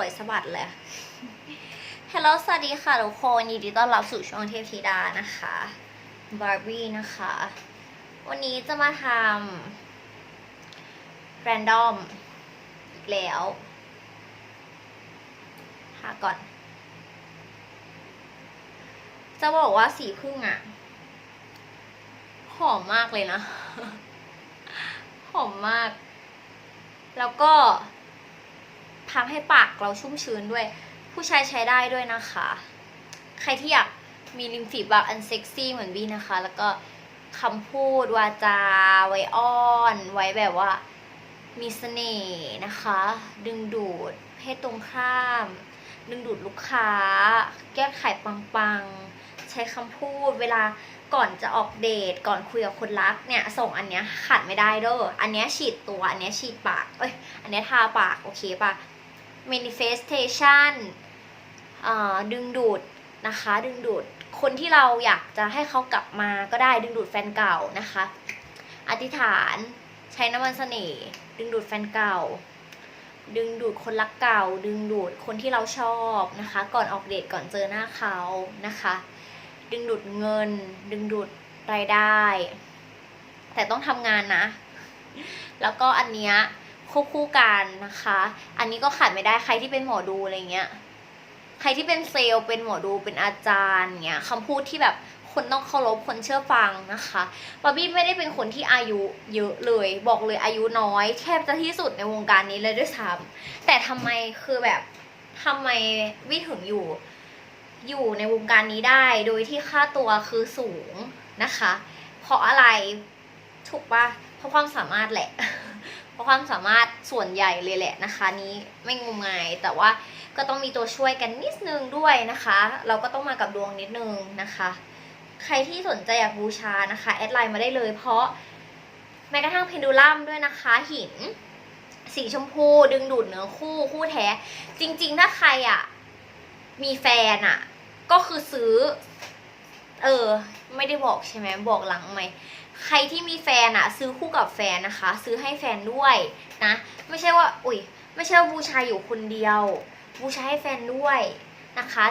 วยสะบัดเลยฮัลโหลสวัสดีค่ะทุกคนยินดีต้อนรับสู่ช่องเทพธิดานะคะบาร์บี้นะคะ วันนี้จะมาทำแรนดอมอีกแล้วหาก่อน จะบอกว่าสีพึ่งอะหอมมากเลยนะ หอมมาก แล้วก็ ทำให้ปากเราชุ่มชื้นด้วย ผู้ชายใช้ได้ด้วยนะคะ ใครที่อยากมีริมฝีปากอันเซ็กซี่เหมือนบี้นะคะ แล้วก็คำพูดวาจา ไว้อ้อน ไว้แบบว่า มีเสน่ห์นะคะ ดึงดูดเพศตรงข้าม ดึงดูดลูกค้า แก้ไขปังๆ ใช้คำพูดเวลาก่อนจะออกเดทก่อนคุยกับคนรักเนี่ยส่งอันเนี้ยขาดไม่ได้เด้ออันเนี้ยฉีดตัวอันเนี้ยฉีดปากเอ้ยอันเนี้ยทาปากโอเคปะ manifestation ดึงดูดนะคะ ดึงดูดคนที่เราอยากจะให้เขากลับมาก็ได้ดึงดูดแฟนเก่านะคะ อธิษฐานใช้น้ำมันเสน่ห์ดึงดูดแฟนเก่า ดึงดูดคนรักเก่า ดึงดูดคนที่เราชอบนะคะ ก่อนออกเดทก่อนเจอหน้าเขานะคะ ดึงดูดเงิน ดึงดูดรายได้ แต่ต้องทำงานนะ แล้วก็อันเนี้ย ควบคู่กันนะคะ อันนี้ก็ขาดไม่ได้ใครที่เป็นหมอดูอะไรเงี้ย ใครที่เป็นเซลล์เป็นหมอดูเป็นอาจารย์เงี้ยคำพูดที่แบบคนต้องเคารพคนเชื่อฟังนะคะบาร์บี้ไม่ได้เป็นคนที่อายุเยอะเลย บอกเลยอายุน้อยแทบจะที่สุดในวงการนี้เลยด้วยซ้ำแต่ทำไมคือแบบทำไมวิถึงอยู่ อยู่ในวงการนี้ได้ โดยที่ค่าตัวคือสูงนะคะ เพราะอะไรถูกปะเพราะความสามารถแหละ ราะความสามารถส่วนใหญ่เลยแหละนะคะ นี้ไม่งมงายแต่ว่าก็ต้องมีตัวช่วยกันนิดนึงด้วยนะคะ เราก็ต้องมากับดวงนิดนึงนะคะ ใครที่สนใจอยากบูชานะคะแอดไลน์มาได้เลย เพราะแม้กระทั่งเพนดูลัมด้วยนะคะ หิน สีชมพูดึงดูดเนื้อคู่คู่แท้ จริง ๆ ถ้าใครอะมีแฟนอะ ก็คือซื้อ เออ ไม่ได้บอกใช่ไหมบอกหลังไหม ใครที่มีแฟนอะซื้อคู่กับแฟนนะคะ ซื้อให้แฟนด้วยนะ ไม่ใช่ว่าอุ้ยไม่ใช่ว่าบูชาอยู่คนเดียว บูชาให้แฟนด้วยนะคะ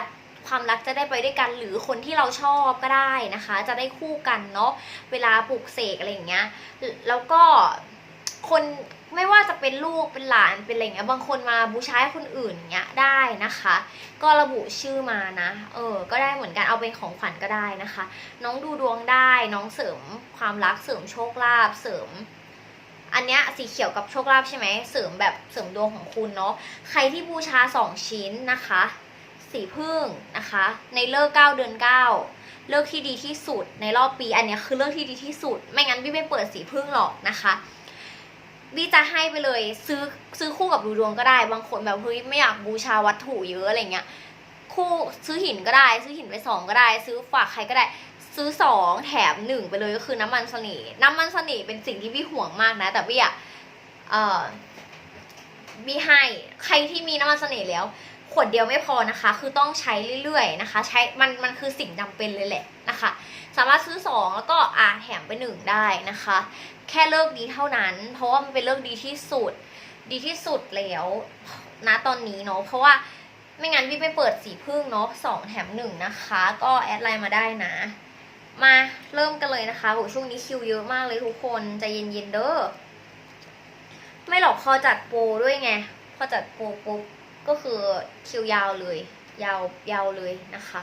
ความรักจะได้ไปด้วยกันหรือคนที่เราชอบก็ได้นะคะ จะได้คู่กันเนาะเวลาปลูกเสกอะไรอย่างเงี้ยแล้วก็คน ไม่ว่าจะเป็นลูกเป็นหลานเป็นอะไรเงี้ยบางคนมาบูชาให้คนอื่นเงี้ยได้นะคะ ก็ระบุชื่อมานะเออก็ได้เหมือนกันเอาเป็นของขวัญก็ได้นะคะ น้องดูดวงได้น้องเสริมความรักเสริมโชคลาภเสริม อันเนี้ยสีเขียวกับโชคลาภใช่ไหมเสริมแบบเสริมดวงของคุณเนาะใครที่บูชาสองชิ้นนะคะสีพึ่งนะคะ ในเลิกเก้าเดือนเก้าเลิกที่ดีที่สุดในรอบปี อันเนี้ยคือเลิกที่ดีที่สุด ไม่งั้นพี่ไม่เปิดสีพึ่งหรอกนะคะ บี้จะให้ไปเลย ซื้อซื้อคู่กับดูดวงก็ได้ บางคนแบบเฮ้ยไม่อยากบูชาวัตถุเยอะอะไรเงี้ยคู่ซื้อหินก็ได้ ซื้อหินไปสองก็ได้ ซื้อฝากใครก็ได้ ซื้อสองแถมหนึ่งไปเลยก็คือน้ำมันเสน่ห์น้ำมันเสน่ห์เป็นสิ่งที่พี่ห่วงมากนะ แต่พี่อะเอ่อพี่ให้ใครที่มีน้ำมันเสน่ห์แล้ว ขวดเดียวไม่พอนะคะ คือต้องใช้เรื่อยๆนะคะ ใช้มันมันคือสิ่งจำเป็นเลยแหละนะคะ สามารถซื้อสองแล้วก็อ่าแถมไปหนึ่งได้นะคะ แค่เลิกดีเท่านั้น เพราะว่ามันเป็นเลิกดีที่สุด ดีที่สุดแล้วนะตอนนี้เนาะเพราะว่าไม่งั้นพี่ไปเปิดสีพึ่งเนาะสองแถมหนึ่งนะคะ ก็แอดไลน์มาได้นะ มาเริ่มกันเลยนะคะโหช่วงนี้คิวเยอะมากเลยทุกคนใจเย็นๆเด้อไม่หรอกพอจัดโปรด้วยไงพอจัดโปรปุ๊บ ก็คือคิวยาวเลย ยาวยาวเลยนะคะ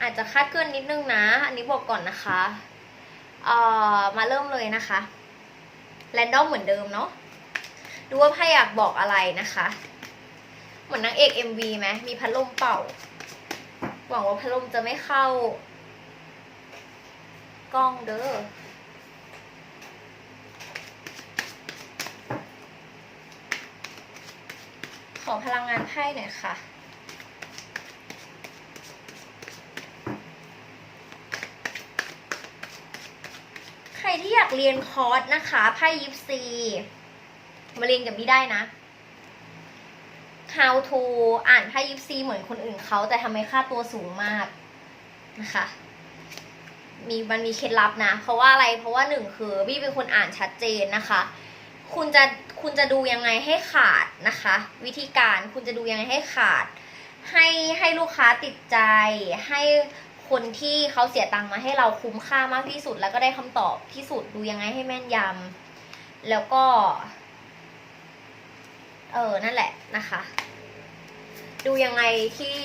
อาจจะคาดเคลื่อนนิดนึงนะ อันนี้บอกก่อนนะคะเอ่อมาเริ่มเลยนะคะแรนดอมเหมือนเดิมเนาะดูว่าไพ่อยากบอกอะไรนะคะ เหมือนนางเอก MV ไหมมีพัดลมเป่า หวังว่าพัดลมจะไม่เข้ากล้องเด้อ อพลังงานไพ่หน่อยค่ะ ใครที่อยากเรียนคอร์สนะคะไพ่ยิปซีมาเรียนกับพี่ได้นะ How to อ่านไพ่ยิปซีเหมือนคนอื่นเขาแต่ทำไมค่าตัวสูงมากนะคะมีมันมีเคล็ดลับนะ เพราะว่าอะไรเพราะว่าหนึ่งคือบี้เป็นคนอ่านชัดเจนนะคะ คุณจะคุณจะดูยังไงให้ขาดนะคะ วิธีการคุณจะดูยังไงให้ขาด ให้ให้ลูกค้าติดใจ ให้คนที่เขาเสียตังค์มาให้เราคุ้มค่ามากที่สุด แล้วก็ได้คำตอบที่สุดดูยังไงให้แม่นยำแล้วก็ เออนั่นแหละนะคะ ดูยังไงที่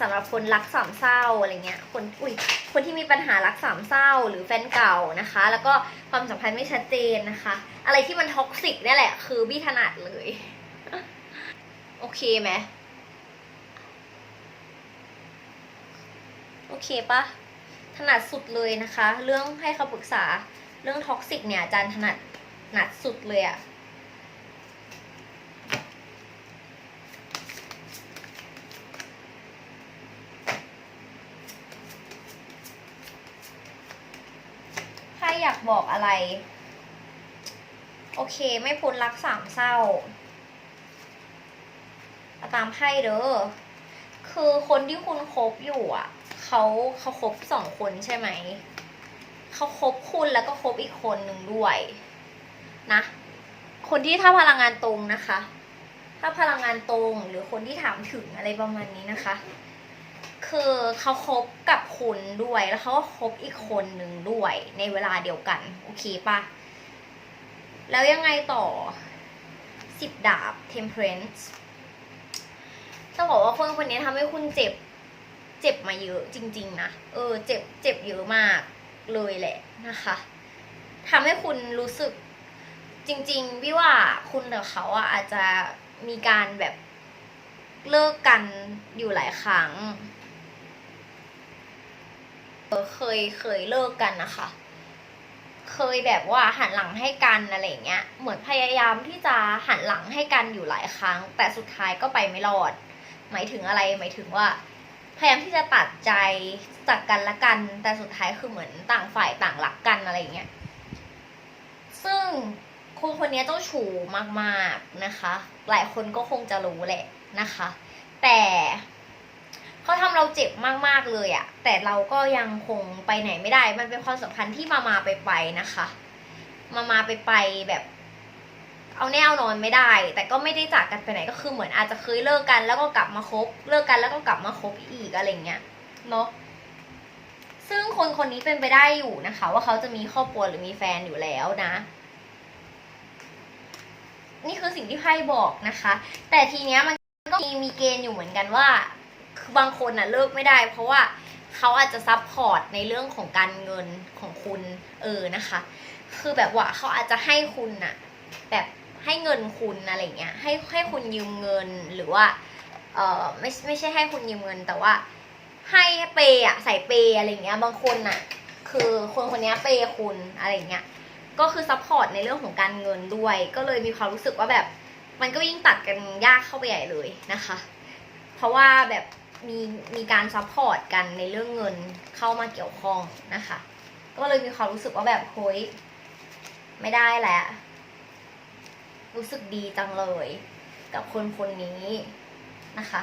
สำหรับคนรักสามเศร้าอะไรเงี้ยคนอุ้ยคนที่มีปัญหารักสามเศร้าหรือแฟนเก่านะคะ แล้วก็ความสัมพันธ์ไม่ชัดเจนนะคะ อะไรที่มันท็อกซิกนี่แหละ คือบี้ถนัดเลย โอเคไหมโอเคปะถนัดสุดเลยนะคะ เรื่องให้คำปรึกษาเรื่องท็อกซิกเนี่ยอาจารย์ถนัดถนัดสุดเลยอะ อยากบอกอะไร โอเค ไม่พ้นรักสามเศร้าาตามไพ่เด้อคือคนที่คุณคบอยู่อะเขาเขาคบสองคนใช่ไหมเขาคบคุณแล้วก็คบอีกคนหนึ่งด้วยนะ คนที่ถ้าพลังงานตรงนะคะ ถ้าพลังงานตรงหรือคนที่ถามถึงอะไรประมาณนี้นะคะ คือเขาคบกับคุณด้วย แล้วเขาก็คบอีกคนหนึ่งด้วย ในเวลาเดียวกัน โอเคปะแล้วยังไงต่อสิบดาบ temperance ต้องบอกว่าคนคนนี้ทำให้คุณเจ็บ เจ็บมาเยอะจริง ๆ นะ เออ เจ็บ เจ็บเยอะมากเลยแหละนะคะทำให้คุณรู้สึกจริง ๆ พี่ว่าคุณกับเขาอะอาจจะมีการแบบเลิกกันอยู่หลายครั้ง เคยเคยเลิกกันนะคะ เคยแบบว่าหันหลังให้กันอะไรเงี้ย เหมือนพยายามที่จะหันหลังให้กันอยู่หลายครั้ง แต่สุดท้ายก็ไปไม่รอด หมายถึงอะไร หมายถึงว่า พยายามที่จะตัดใจจากกันละกัน แต่สุดท้ายคือเหมือนต่างฝ่ายต่างรักกันอะไรเงี้ย ซึ่งคนคนนี้เจ้าชู้มากๆนะคะ หลายคนก็คงจะรู้แหละนะคะ แต่ เขาทำเราเจ็บมากๆเลยอะแต่เราก็ยังคงไปไหนไม่ได้ มันเป็นความสัมพันธ์ที่มามาไปไปนะคะ มามาไปไปแบบ เอาแน่เอานอนไม่ได้ แต่ก็ไม่ได้จากกันไปไหนก็คือเหมือนอาจจะเคยเลิกกัน แล้วก็กลับมาคบ เลิกกันแล้วก็กลับมาคบอีกอะไรเงี้ยเนาะซึ่งคนคนนี้เป็นไปได้อยู่นะคะ ว่าเขาจะมีครอบครัวหรือมีแฟนอยู่แล้วนะ นี่คือสิ่งที่ไพ่บอกนะคะ แต่ทีเนี้ยมันก็มีมีเกณฑ์อยู่เหมือนกันว่า คือบางคนน่ะเลิกไม่ได้ เพราะว่าเขาอาจจะซับพอร์ตในเรื่องของการเงินของคุณเออนะคะ คือแบบว่าเขาอาจจะให้คุณน่ะแบบให้เงินคุณอะไรเงี้ยให้ให้คุณยืมเงินหรือว่าเออไม่ไม่ใช่ให้คุณยืมเงิน แต่ว่าให้เปย์อะใส่เปย์อะไรเงี้ยบางคนน่ะคือคนคนนี้เปย์คุณอะไรเงี้ยก็คือซัพพอร์ตในเรื่องของการเงินด้วย ก็เลยมีความรู้สึกว่าแบบ มันก็ยิ่งตัดกันยากเข้าไปใหญ่เลยนะคะ เพราะว่าแบบ มีมีการซัพพอร์ตกันในเรื่องเงินเข้ามาเกี่ยวข้องนะคะ ก็เลยมีความรู้สึกว่าแบบเฮ้ยไม่ได้แล้ว รู้สึกดีจังเลย กับคนคนนี้นะคะ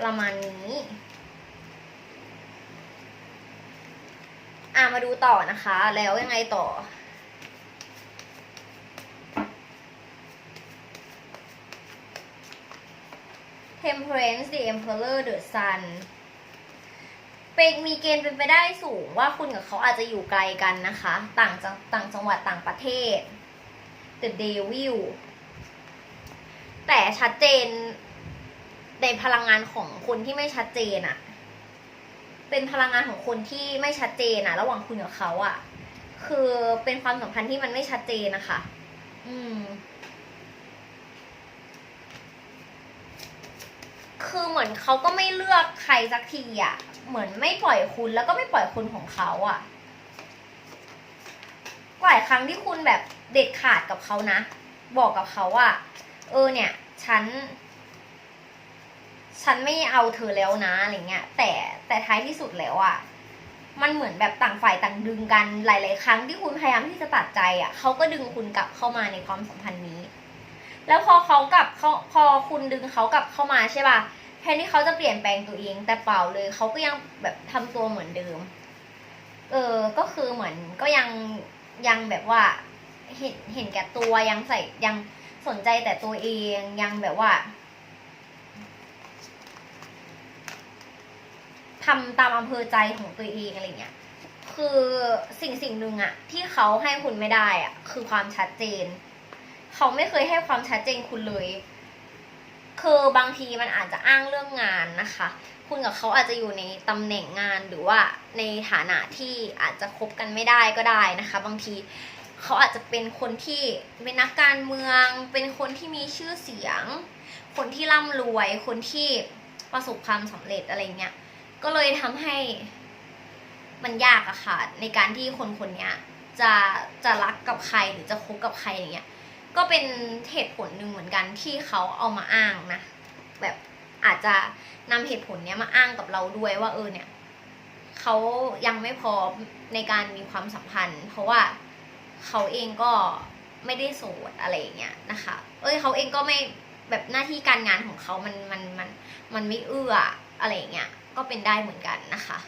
ประมาณนี้อะมาดูต่อนะคะ แล้วยังไงต่อ Temperance the Emperor the Sun เป็นมีเกณฑ์เป็นไปได้สูงว่าคุณกับเขาอาจจะอยู่ไกลกันนะคะ ต่างจังต่างจังหวัดต่างประเทศ The Devil แต่ชัดเจนในพลังงานของคนที่ไม่ชัดเจนอะเป็นพลังงานของคนที่ไม่ชัดเจนอะระหว่างคุณกับเขาอะคือเป็นความสัมพันธ์ที่มันไม่ชัดเจนนะคะ อืม คือเหมือนเขาก็ไม่เลือกใครสักทีอะเหมือนไม่ปล่อยคุณแล้วก็ไม่ปล่อยคุณของเขาอะหลายครั้งที่คุณแบบเด็ดขาดกับเขานะ บอกกับเขาว่า เออเนี่ย ฉัน ฉันไม่เอาเธอแล้วนะอะไรเงี้ย แต่แต่ท้ายที่สุดแล้วอะมันเหมือนแบบต่างฝ่ายต่างดึงกันหลาย ๆ ครั้งที่คุณพยายามที่จะตัดใจอะเขาก็ดึงคุณกลับเข้ามาในความสัมพันธ์นี้ แล้วพอเขากลับเขาพอคุณดึงเขากลับเข้ามาใช่ป่ะ แทนที่เขาจะเปลี่ยนแปลงตัวเอง แต่เปล่าเลยเขาก็ยังแบบทำตัวเหมือนเดิม เออ ก็คือเหมือนก็ยังยังแบบว่า เห็นเห็นแก่ตัวยังใส่ยังสสนใจแต่ตัวเองยังแบบว่าทำตามอำเภอใจของตัวเองอะไรเงี้ยคือสิ่งสิ่งหนึ่งอะที่เขาให้คุณไม่ได้อะคือความชัดเจน เขาไม่เคยให้ความชัดเจนคุณเลย คือบางทีมันอาจจะอ้างเรื่องงานนะคะ คุณกับเขาอาจจะอยู่ในตำแหน่งงานหรือว่าในฐานะที่อาจจะคบกันไม่ได้ก็ได้นะคะ บางทีเขาอาจจะเป็นคนที่เป็นนักการเมือง เป็นคนที่มีชื่อเสียง คนที่ร่ำรวย คนที่ประสบความสำเร็จอะไรเงี้ย ก็เลยทำให้มันยากอะค่ะในการที่คนคนนี้จะจะรักกับใครหรือจะคบกับใครอย่างเงี้ย ก็เป็นเหตุผลหนึ่งเหมือนกันที่เขาเอามาอ้างนะ แบบอาจจะนำเหตุผลเนี้ยมาอ้างกับเราด้วยว่าเออเนี่ยเขายังไม่พร้อมในการมีความสัมพันธ์ เพราะว่าเขาเองก็ไม่ได้โสดอะไรอย่างเงี้ยนะคะ เอ้ยเขาเองก็ไม่แบบหน้าที่การงานของเขามันมันมันมันไม่เอื้ออะไรอย่างเงี้ยก็เป็นได้เหมือนกันนะคะ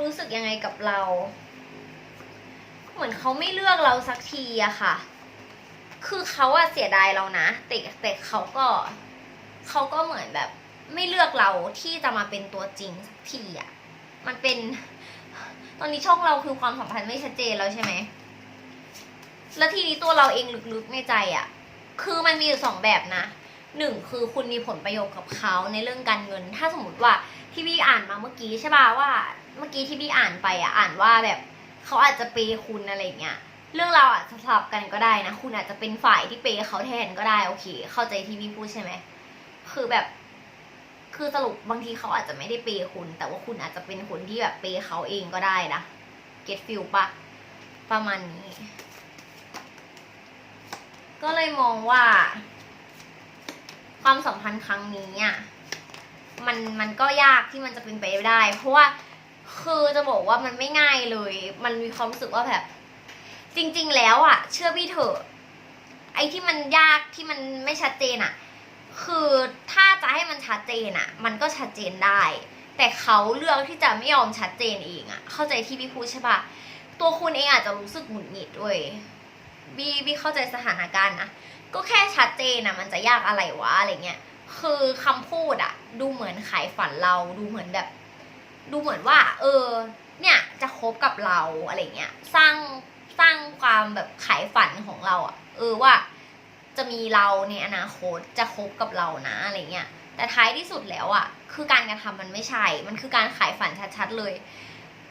รู้สึกยังไงกับเรา เหมือนเขาไม่เลือกเราสักทีอะค่ะ คือเขาอะเสียดายเรานะแต่แต่เขาก็เขาก็เหมือนแบบ ไม่เลือกเราที่จะมาเป็นตัวจริงสักทีอะมันเป็น ตอนนี้ช่องเราคือความสัมพันธ์ไม่ชัดเจนแล้วใช่ไหมแล้วทีนี้ตัวเราเองลึกๆในใจอะคือมันมีอยู่สองแบบนะหนึ่งคือคุณมีผลประโยชน์กับเขาในเรื่องการเงิน ถ้าสมมติว่าที่พี่อ่านมาเมื่อกี้ใช่ป่ะว่า เมื่อกี้ที่พี่อ่านไปอะอ่านว่าแบบเขาอาจจะเปย์คุณอะไรเงี้ยเรื่องเราอาจจะสลับกันก็ได้นะ คุณอาจจะเป็นฝ่ายที่เปย์เขาแทนก็ได้โอเค เข้าใจที่พี่พูดใช่ไหมคือแบบ คือสรุปบางทีเขาอาจจะไม่ได้เปย์คุณ แต่ว่าคุณอาจจะเป็นคนที่แบบเปย์เขาเองก็ได้นะเก็ตฟิลปะประมาณนี้ ก็เลยมองว่า ความสัมพันธ์ครั้งนี้อะมันมันก็ยากที่มันจะเป็นไปได้ เพราะว่า คือจะบอกว่ามันไม่ง่ายเลย มันมีความรู้สึกว่าแบบ จริง ๆ แล้วอะเชื่อพี่เถอะ ไอ้ที่มันยากที่มันไม่ชัดเจนอะคือถ้าจะให้มันชัดเจนอะมันก็ชัดเจนได้ แต่เขาเลือกที่จะไม่ยอมชัดเจนเองอะเข้าใจที่พี่พูดใช่ปะตัวคุณเองอาจจะรู้สึกหงุดหงิดด้วยบีบีเข้าใจสถานการณ์นะก็แค่ชัดเจนอะมันจะยากอะไรวะอะไรเงี้ยคือคำพูดอะดูเหมือนขายฝันเราดูเหมือนแบบ ดูเหมือนว่า เออ เนี่ยจะคบกับเราอะไรเงี้ยสร้างสร้างความแบบขายฝันของเราอะเออว่าจะมีเราในอนาคตจะคบกับเรานะอะไรเงี้ยแต่ท้ายที่สุดแล้วอะคือการกระทำมันไม่ใช่ มันคือการขายฝันชัดๆเลย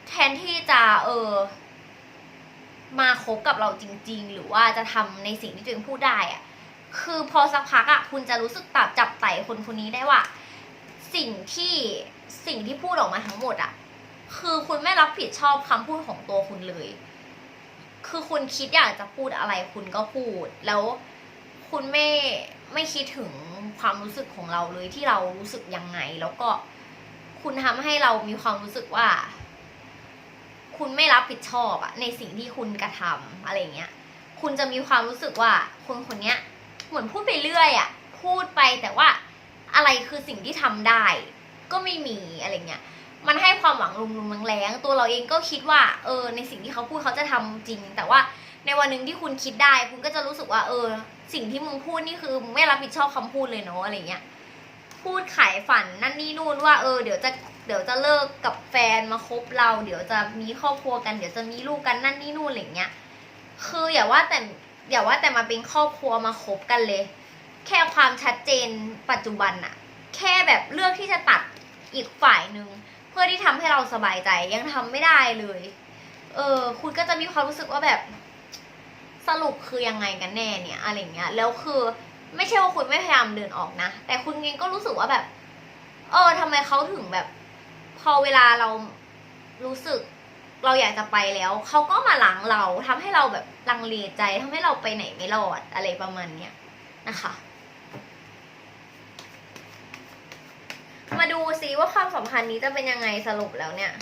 แทนที่จะเออมาคบกับเราจริง ๆ หรือว่าจะทำในสิ่งที่ตัวเองพูดได้อะคือพอสักพักอะคุณจะรู้สึกตับจับไต่คนคนนี้ได้ว่า สิ่งที่ สิ่งที่พูดออกมาทั้งหมดอะคือคุณไม่รับผิดชอบคำพูดของตัวคุณเลย คือคุณคิดอยากจะพูดอะไรคุณก็พูด แล้วคุณไม่ไม่คิดถึงความรู้สึกของเราเลยที่เรารู้สึกยังไง แล้วก็คุณทำให้เรามีความรู้สึกว่า คุณไม่รับผิดชอบอะในสิ่งที่คุณกระทำอะไรเงี้ย คุณจะมีความรู้สึกว่าคนคนเนี้ยเหมือนพูดไปเรื่อยอะพูดไปแต่ว่าอะไรคือสิ่งที่ทำได้ ก็ไม่มีอะไรเงี้ยมันให้ความหวังลุมๆแรงๆตัวเราเองก็คิดว่าเออในสิ่งที่เขาพูดเขาจะทำจริง แต่ว่าในวันหนึ่งที่คุณคิดได้ คุณก็จะรู้สึกว่า เออ สิ่งที่มึงพูดนี่คือมึงไม่รับผิดชอบคำพูดเลยเนาะอะไรเงี้ยพูดขายฝันนั่นนี่นู่นว่าเออเดี๋ยวจะเดี๋ยวจะเลิกกับแฟนมาคบเรา เดี๋ยวจะมีครอบครัวกันเดี๋ยวจะมีลูกกันนั่นนี่นู่นอะไรเงี้ยคืออย่าว่าแต่อย่าว่าแต่มาเป็นครอบครัวมาคบกันเลย แค่ความชัดเจนปัจจุบันอะแค่แบบเลือกที่จะตัด อีกฝ่ายหนึ่งเพื่อที่ทำให้เราสบายใจยังทำไม่ได้เลย เออ คุณก็จะมีความรู้สึกว่าแบบสรุปคือยังไงกันแน่เนี่ย อะไรเงี้ยแล้วคือไม่ใช่ว่าคุณไม่พยายามเดินออกนะ แต่คุณเองก็รู้สึกว่าแบบ เออทำไมเขาถึงแบบ พอเวลาเรารู้สึก เราอยากจะไปแล้วเขาก็มาหลังเราทำให้เราแบบลังเลใจทำให้เราไปไหนไม่รอดอะไรประมาณเนี้ยนะคะ มาดูซิว่าความสัมพันธ์นี้จะเป็นยังไงสรุปแล้วเนี่ย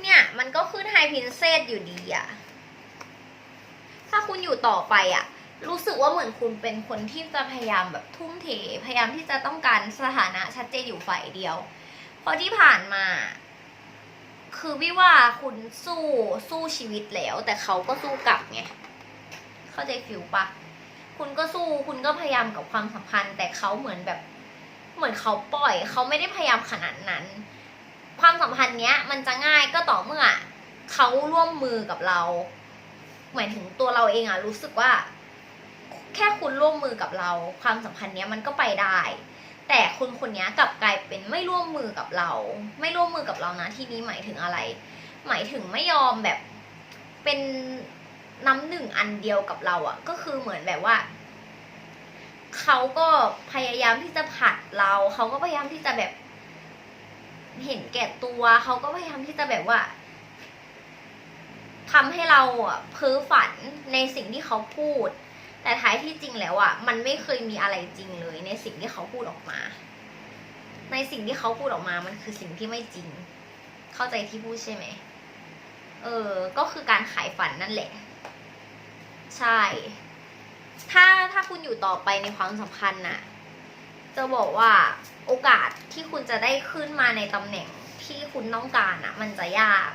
เนี่ย มันก็ขึ้นไฮพินเซตอยู่ดีอะถ้าคุณอยู่ต่อไปอะรู้สึกว่าเหมือนคุณเป็นคนที่จะพยายามแบบทุ่มเท พยายามที่จะต้องการสถานะชัดเจนอยู่ฝ่ายเดียว เพราะที่ผ่านมา คือพี่ว่าคุณสู้สู้ชีวิตแล้ว แต่เขาก็สู้กลับไง เข้าใจฟิลปะ คุณก็สู้คุณก็พยายามกับความสัมพันธ์ แต่เขาเหมือนแบบ เหมือนเขาปล่อย เขาไม่ได้พยายามขนาดนั้น ความสัมพันธ์เนี้ย มันจะง่ายก็ต่อเมื่อเขาร่วมมือกับเรา หมายถึงตัวเราเองอะรู้สึกว่า แค่คุณร่วมมือกับเรา ความสัมพันธ์เนี้ยมันก็ไปได้ แต่คุณคนนี้กลับกลายเป็นไม่ร่วมมือกับเรา ไม่ร่วมมือกับเรานะที่นี้หมายถึงอะไร หมายถึงไม่ยอมแบบเป็น น้ำหนึ่งอันเดียวกับเราอะก็คือเหมือนแบบว่าเขาก็พยายามที่จะผัดเราเขาก็พยายามที่จะแบบเห็นแก่ตัวเขาก็พยายามที่จะแบบว่าทำให้เราอะเพ้อฝันในสิ่งที่เขาพูด แต่ท้ายที่จริงแล้วอะมันไม่เคยมีอะไรจริงเลย ในสิ่งที่เขาพูดออกมา ในสิ่งที่เขาพูดออกมา มันคือสิ่งที่ไม่จริง เข้าใจที่พูดใช่ไหมเออ ก็คือการขายฝันนั่นแหละ ใช่ ถ้าถ้าคุณอยู่ต่อไปในความสัมพันธ์น่ะ จะบอกว่าโอกาสที่คุณจะได้ขึ้นมาในตำแหน่งที่คุณต้องการอะ มันจะยาก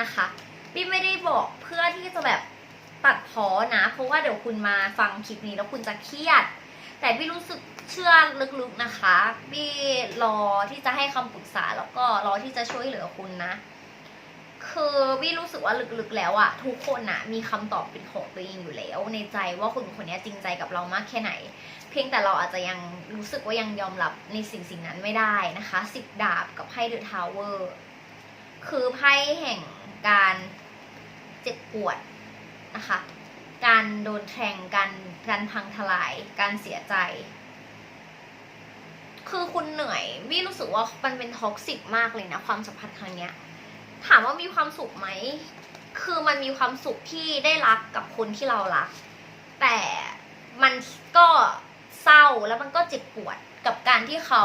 นะคะพี่ไม่ได้บอกเพื่อที่จะแบบตัดพ้อนะ เพราะว่าเดี๋ยวคุณมาฟังคลิปนี้แล้วคุณจะเครียด แต่พี่รู้สึกเชื่อลึกๆนะคะพี่รอที่จะให้คำปรึกษาแล้วก็รอที่จะช่วยเหลือคุณนะ คือพี่รู้สึกว่าลึกๆแล้วอะทุกคนอะมีคำตอบเป็นของตัวเองอยู่แล้ว ในใจว่าคนคนนี้จริงใจกับเรามากแค่ไหน เพียงแต่เราอาจจะยังรู้สึกว่ายังยอมรับในสิ่งสิ่งนั้นไม่ได้นะคะสิบดาบกับไพ่เดอะทาวเวอร์คือไพ่แห่งการเจ็บปวดนะคะ การโดนแทงการการพังทลาย การเสียใจ คือคุณเหนื่อยวี่รู้สึกว่ามันเป็นท็อกซิกมากเลยนะความสัมพันธ์ครั้งเนี้ย ถามว่ามีความสุขไหม คือมันมีความสุขที่ได้รักกับคนที่เรารัก แต่มันก็เศร้าแล้วมันก็เจ็บปวดกับการที่เขา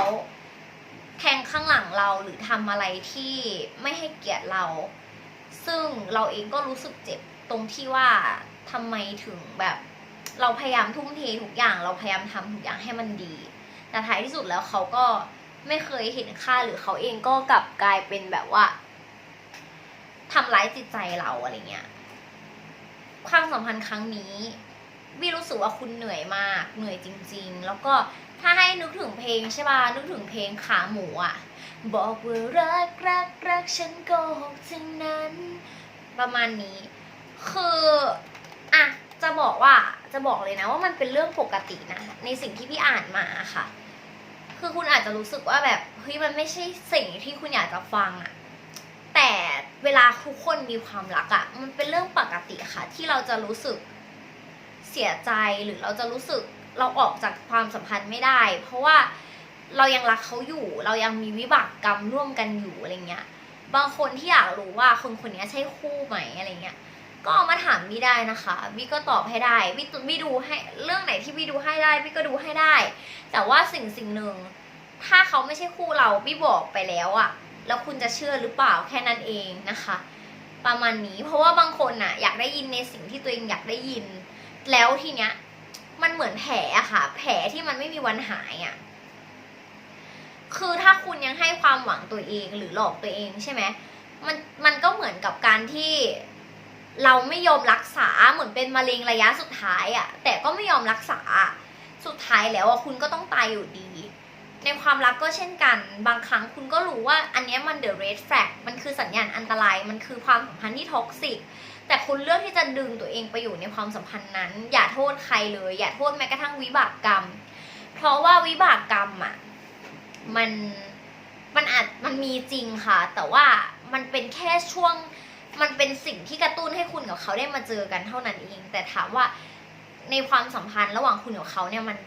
แทงข้างหลังเราหรือทำอะไรที่ไม่ให้เกียรติเรา ซึ่งเราเองก็รู้สึกเจ็บตรงที่ว่าทำไมถึงแบบ เราพยายามทุ่มเททุกอย่าง เราพยายามทำทุกอย่างให้มันดี แต่ท้ายที่สุดแล้วเขาก็ไม่เคยเห็นค่าหรือเขาเองก็กลับกลายเป็นแบบว่า ทำร้ายจิตใจเราอะไรเงี้ย ความสัมพันธ์ครั้งนี้วิรู้สึกว่าคุณเหนื่อยมาก เหนื่อยจริง ๆ แล้วก็ถ้าให้นึกถึงเพลงใช่ป่ะ นึกถึงเพลงขาหมูอะ บอกว่ารักรักรักฉันโกหกทั้งนั้น ประมาณนี้ คืออะจะบอกว่าจะบอกเลยนะว่ามันเป็นเรื่องปกตินะ ในสิ่งที่พี่อ่านมาค่ะ คือคุณอาจจะรู้สึกว่าแบบเฮ้ยมันไม่ใช่สิ่งที่คุณอยากจะฟังอะ แต่เวลาทุกคนมีความรักอะมันเป็นเรื่องปกติค่ะ ที่เราจะรู้สึกเสียใจหรือเราจะรู้สึกเราออกจากความสัมพันธ์ไม่ได้ เพราะว่าเรายังรักเขาอยู่ เรายังมีวิบากกรรมร่วมกันอยู่อะไรเงี้ย บางคนที่อยากรู้ว่าคนคนนี้ใช่คู่ไหมอะไรเงี้ย ก็เอามาถามพี่ได้นะคะพี่ก็ตอบให้ได้พี่ตุพี่ดูให้เรื่องไหนที่พี่ดูให้ได้พี่ก็ดูให้ได้ แต่ว่าสิ่งสิ่งหนึ่งถ้าเขาไม่ใช่คู่เราพี่บอกไปแล้วอะ แล้วคุณจะเชื่อหรือเปล่าแค่นั้นเองนะคะ ประมาณนี้เพราะว่าบางคนน่ะอยากได้ยินในสิ่งที่ตัวเองอยากได้ยิน แล้วทีเนี้ยมันเหมือนแผลอะค่ะ แผลที่มันไม่มีวันหายอะคือถ้าคุณยังให้ความหวังตัวเองหรือหลอกตัวเองใช่ไหมมันมันก็เหมือนกับการที่เราไม่ยอมรักษาเหมือนเป็นมะเร็งระยะสุดท้ายอะ่ะแต่ก็ไม่ยอมรักษาสุดท้ายแล้วอะคุณก็ต้องตายอยู่ดี ในความรักก็เช่นกัน บางครั้งคุณก็รู้ว่าอันนี้มัน the red flag มันคือสัญญาณอันตราย มันคือความสัมพันธ์ที่ท็อกซิก แต่คุณเลือกที่จะดึงตัวเองไปอยู่ในความสัมพันธ์นั้น อย่าโทษใครเลย อย่าโทษแม้กระทั่งวิบากกรรม เพราะว่าวิบากกรรมอะ มัน มันอาจ มันมีจริงค่ะ แต่ว่ามันเป็นแค่ช่วง มันเป็นสิ่งที่กระตุ้นให้คุณกับเขาได้มาเจอกันเท่านั้นเอง แต่ถามว่าในความสัมพันธ์ระหว่างคุณกับเขาเนี่ยมัน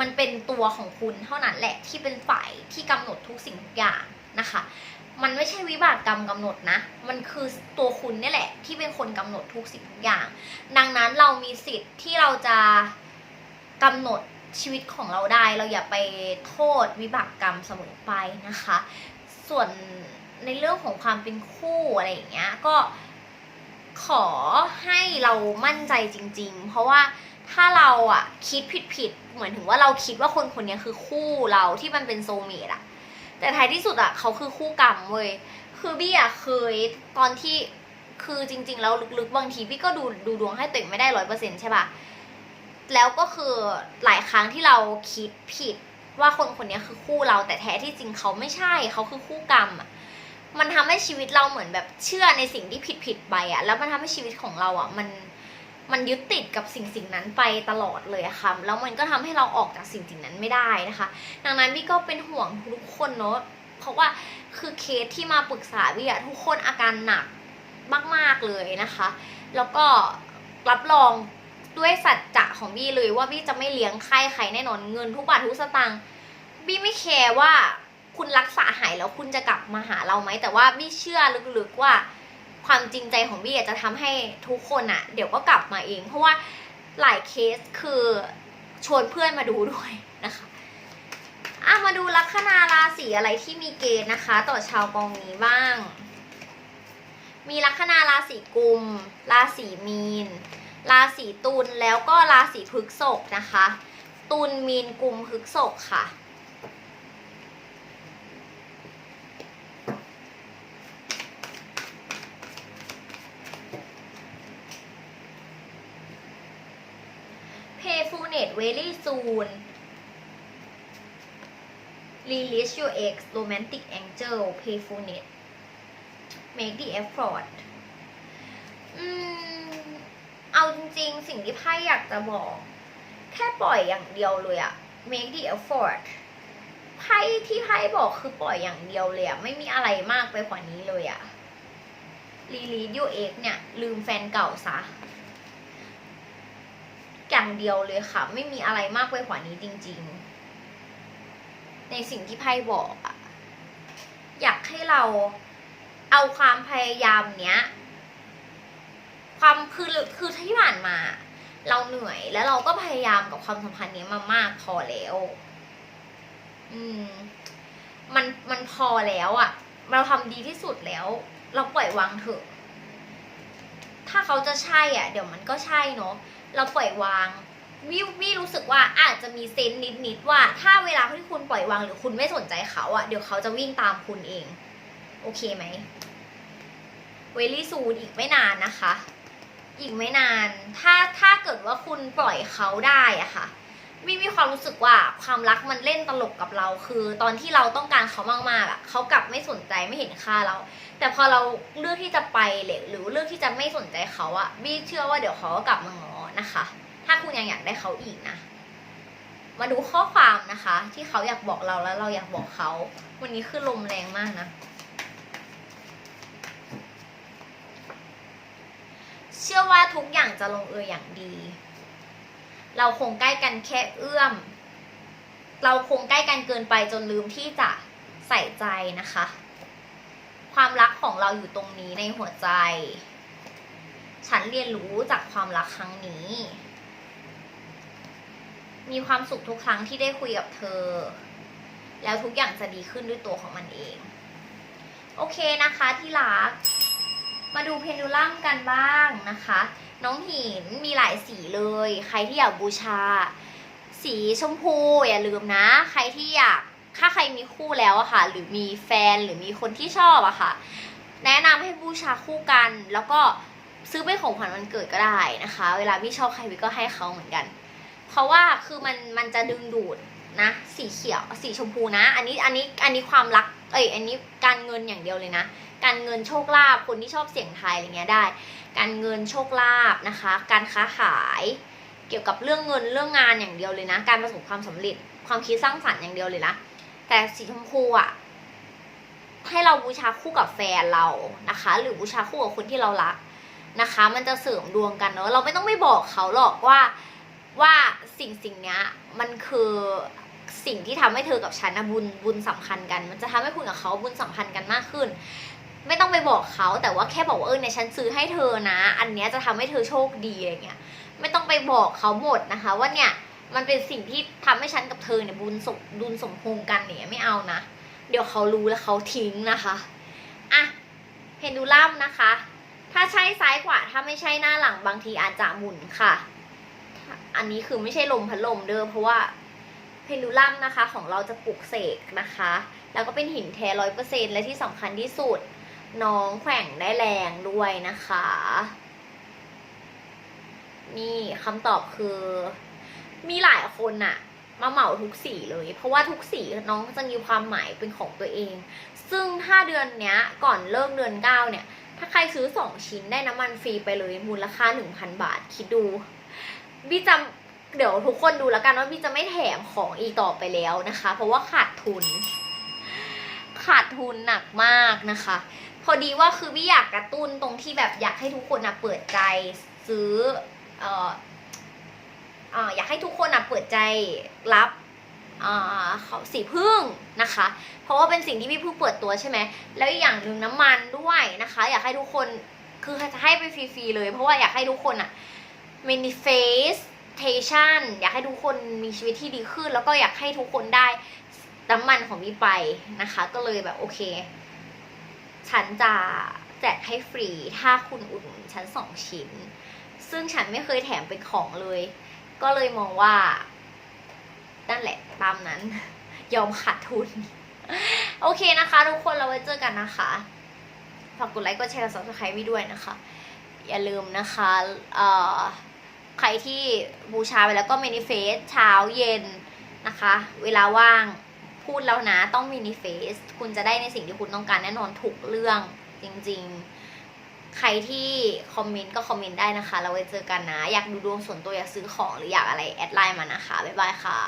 มันเป็นตัวของคุณเท่านั้นแหละที่เป็นฝ่ายที่กำหนดทุกสิ่งทุกอย่างนะคะ มันไม่ใช่วิบากกรรมกำหนดนะ มันคือตัวคุณนี่แหละ ที่เป็นคนกำหนดทุกสิ่งทุกอย่าง ดังนั้นเรามีสิทธิ์ที่เราจะกำหนดชีวิตของเราได้ เราอย่าไปโทษวิบากกรรมเสมอไปนะคะ ส่วนในเรื่องของความเป็นคู่อะไรอย่างเงี้ยก็ขอให้เรามั่นใจจริง ๆ เพราะว่า ถ้าเราอะคิดผิดผิดๆเหมือนถึงว่าเราคิดว่าคนคนนี้คือคู่เราที่มันเป็นโซเมตอะแต่ท้ายที่สุดอะเขาคือคู่กรรมเว้ยคือบี้อะเคยตอนที่คือจริง ๆ แล้วลึกๆบางทีบี้ก็ดูดูดวงให้ตัวเองไม่ได้ร้อยเปอร์เซ็นต์ใช่ปะแล้วก็คือหลายครั้งที่เราคิดผิดว่าคนคนนี้คือคู่เราแต่แท้ที่จริงเขาไม่ใช่เขาคือคู่กรรมอะมันทำให้ชีวิตเราเหมือนแบบเชื่อในสิ่งที่ผิดผิดไปอะแล้วมันทำให้ชีวิตของเราอะมัน มันยึดติดกับสิ่งสิ่งนั้นไปตลอดเลยค่ะ แล้วมันก็ทำให้เราออกจากสิ่งสิ่งนั้นไม่ได้นะคะ ดังนั้นพี่ก็เป็นห่วงทุกคนเนอะเพราะว่าคือเคสที่มาปรึกษาพี่อะทุกคนอาการหนักมากๆเลยนะคะ แล้วก็รับรองด้วยสัจจะของบี้เลยว่าบี้จะไม่เลี้ยงไข้ใครแน่นอนเงินทุกบาททุกสตางค์บี้ไม่แคร์ว่าคุณรักษาหายแล้วคุณจะกลับมาหาเราไหมแต่ว่าบี้เชื่อลึกๆว่า ความจริงใจของบี้จะทำให้ทุกคนอะเดี๋ยวก็กลับมาเอง เพราะว่าหลายเคสคือชวนเพื่อนมาดูด้วยนะคะอะมาดูลัคนาราศีอะไรที่มีเกณฑ์นะคะ ต่อชาวกองนี้บ้าง มีลัคนาราศีกุม ราศีมีน ราศีตุลแล้วก็ราศีพฤกษภนะคะ ตุลมีนกุมพฤกษภค่ะ very soon Release your ex romantic angel Payfulness Make the effort อืมเอาจริงๆ สิ่งที่ไพ่อยากจะบอก แค่ปล่อยอย่างเดียวเลยอะ Make the effort ไพ่ที่ไพ่บอกคือปล่อยอย่างเดียวเลยอะไม่มีอะไรมากไปกว่านี้เลยอะ Release your ex เนี่ย ลืมแฟนเก่าซะ อย่างเดียวเลยค่ะ ไม่มีอะไรมากไปกว่านี้จริง ๆ ในสิ่งที่ไพ่บอกอะอยากให้เราเอาความพยายามเนี้ย ความคือคือที่ผ่านมา เราเหนื่อยแล้วเราก็พยายามกับความสัมพันธ์นี้มามากพอแล้ว อืม มันมันพอแล้วอะเราทำดีที่สุดแล้ว เราปล่อยวางเถอะถ้าเขาจะใช่อะเดี๋ยวมันก็ใช่เนาะ เราปล่อยวางวิววิรู้สึกว่าอาจจะมีเซนส์นิดว่า ถ้าเวลาที่คุณปล่อยวางหรือคุณไม่สนใจเขาอะเดี๋ยวเขาจะวิ่งตามคุณเอง โอเคไหมเวลี่ซูนอีกไม่นานนะคะ อีกไม่นาน ถ้าถ้าเกิดว่าคุณปล่อยเขาได้อะค่ะวิมีความรู้สึกว่าความรักมันเล่นตลกกับเรา คือ ตอนที่เราต้องการเขามากๆอะเขากลับไม่สนใจไม่เห็นค่าเรา แต่พอเราเลือกที่จะไปหรือเลือกที่จะไม่สนใจเขาอะบี้เชื่อว่าเดี๋ยวเขาก็กลับมาง้อ นะคะ ถ้าคุณยังอยากได้เขาอีกนะ มาดูข้อความนะคะ ที่เขาอยากบอกเราแล้วเราอยากบอกเขา วันนี้คือลมแรงมากนะ เชื่อว่าทุกอย่างจะลงเอยอย่างดี เราคงใกล้กันแค่เอื้อม เราคงใกล้กันเกินไปจนลืมที่จะใส่ใจนะคะ ความรักของเราอยู่ตรงนี้ในหัวใจ ฉันเรียนรู้จากความรักครั้งนี้ มีความสุขทุกครั้งที่ได้คุยกับเธอ แล้วทุกอย่างจะดีขึ้นด้วยตัวของมันเอง โอเคนะคะที่รัก มาดูเพนดูลัมกันบ้างนะคะ น้องหินมีหลายสีเลย ใครที่อยากบูชา สีชมพูอย่าลืมนะ ใครที่อยากถ้าใครมีคู่แล้วอะค่ะ หรือมีแฟนหรือมีคนที่ชอบอะค่ะ แนะนำให้บูชาคู่กันแล้วก็ ซื้อเป็นของขวัญวันเกิดก็ได้นะคะ เวลาพี่ชอบใครพี่ก็ให้เขาเหมือนกัน เพราะว่าคือมันมันจะดึงดูดนะ สีเขียวสีชมพูนะ อันนี้อันนี้อันนี้ความรักเอ้ยอันนี้การเงินอย่างเดียวเลยนะ การเงินโชคลาภคนที่ชอบเสี่ยงทายอะไรเงี้ยได้ การเงินโชคลาภนะคะ การค้าขายเกี่ยวกับเรื่องเงินเรื่องงานอย่างเดียวเลยนะ การประสบความสำเร็จความคิดสร้างสรรค์อย่างเดียวเลยนะแต่สีชมพูอะให้เราบูชาคู่กับแฟนเรานะคะ หรือบูชาคู่กับคนที่เรารัก นะคะ มันจะเสริมดวงกันเนอะเราไม่ต้องไปบอกเขาหรอกว่าว่าสิ่งสิ่งเนี้ยมันคือสิ่งที่ทำให้เธอกับฉันนะบุญบุญสัมพันธ์กัน มันจะทำให้คุณกับเขาบุญสัมพันธ์กันมากขึ้น ไม่ต้องไปบอกเขาแต่ว่าแค่บอกว่าเออเนี่ยฉันซื้อให้เธอนะ อันเนี้ยจะทำให้เธอโชคดีอะไรเงี้ยไม่ต้องไปบอกเขาหมดนะคะ ว่าเนี่ยมันเป็นสิ่งที่ทำให้ฉันกับเธอเนี่ยบุญสมบุญสมพงกันเนี่ยไม่เอานะ เดี๋ยวเขารู้แล้วเขาทิ้งนะคะอะเพนดูลัมนะคะ ถ้าใช่ซ้ายขวาถ้าไม่ใช่หน้าหลังบางทีอาจจะหมุนค่ะ อันนี้คือไม่ใช่ลมพัดลมเด้อเพราะว่าเพนูลัมนะคะ ของเราจะปลุกเสกนะคะ แล้วก็เป็นหินแท้ร้อยเปอร์เซ็นและที่สำคัญที่สุด น้องแข่งได้แรงด้วยนะคะ นี่คำตอบคือ มีหลายคนอะมาเหมาทุกสีเลย เพราะว่าทุกสีน้องจะมีความหมายเป็นของตัวเอง ซึ่งถ้าเดือนเนี้ย ก่อนเลิกเดือนเก้าเนี่ย ถ้าใครซื้อสองชิ้นได้น้ำมันฟรีไปเลยมูลค่าหนึ่งพันบาท คิดดูพี่จะเดี๋ยวทุกคนดูแล้วกันว่าพี่จะไม่แถมของอีกต่อไปแล้วนะคะ เพราะว่าขาดทุน ขาดทุนหนักมากนะคะ พอดีว่าคือพี่อยากกระตุ้นตรงที่แบบอยากให้ทุกคนนะเปิดใจซื้อเอออยากให้ทุกคนนะเปิดใจรับ เขาสีพึ่งนะคะ เพราะว่าเป็นสิ่งที่พี่พิ่งเปิดตัวใช่ไหมแล้วอีกอย่างหนึ่งน้ำมันด้วยนะคะ อยากให้ทุกคนคือจะให้ไปฟรีๆเลย เพราะว่าอยากให้ทุกคนอะ manifestation อยากให้ทุกคนมีชีวิตที่ดีขึ้น แล้วก็อยากให้ทุกคนได้น้ำมันของพี่ไปนะคะ ก็เลยแบบโอเค ฉันจะแจกให้ฟรีถ้าคุณอุดหนุนฉันสองชิ้น ซึ่งฉันไม่เคยแถมเป็นของเลย ก็เลยมองว่า นั่นแหละตามนั้น ยอมขาดทุน โอเคนะคะ ทุกคนเราไว้เจอกันนะคะฝากกดไลค์กดแชร์กด subscribe ด้วยนะคะ อย่าลืมนะคะเอ่อใครที่บูชาไปแล้วก็ manifest เช้าเย็นนะคะ เวลาว่างพูดแล้วนะต้อง manifest คุณจะได้ในสิ่งที่คุณต้องการแน่นอนทุกเรื่องจริงๆ ใครที่คอมเมนต์ก็คอมเมนต์ได้นะคะ เราไว้เจอกันนะ อยากดูดวงส่วนตัวอยากซื้อของหรืออยากอะไร แอดไลน์มานะคะ บ๊ายบายค่ะ